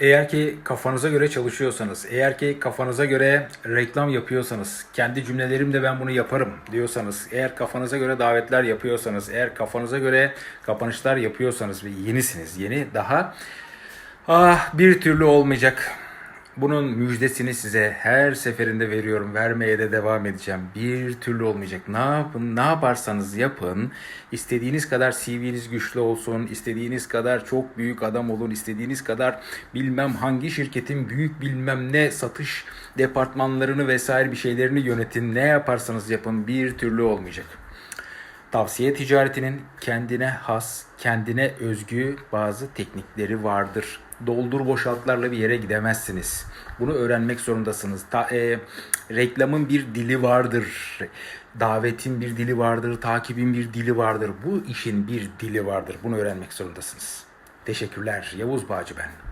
Eğer ki kafanıza göre çalışıyorsanız, eğer ki kafanıza göre reklam yapıyorsanız, kendi cümlelerimde ben bunu yaparım diyorsanız, eğer kafanıza göre davetler yapıyorsanız, eğer kafanıza göre kapanışlar yapıyorsanız ve yenisiniz, yeni daha ah bir türlü olmayacak. Bunun müjdesini size her seferinde veriyorum. Vermeye de devam edeceğim. Bir türlü olmayacak. Ne yapın, ne yaparsanız yapın. İstediğiniz kadar CV'niz güçlü olsun, istediğiniz kadar çok büyük adam olun, istediğiniz kadar bilmem hangi şirketin büyük bilmem ne satış departmanlarını vesaire bir şeylerini yönetin. Ne yaparsanız yapın bir türlü olmayacak. Tavsiye ticaretinin kendine has, kendine özgü bazı teknikleri vardır. Doldur boşaltlarla bir yere gidemezsiniz. Bunu öğrenmek zorundasınız. Ta, e, reklamın bir dili vardır. Davetin bir dili vardır. Takibin bir dili vardır. Bu işin bir dili vardır. Bunu öğrenmek zorundasınız. Teşekkürler. Yavuz Bağcı ben.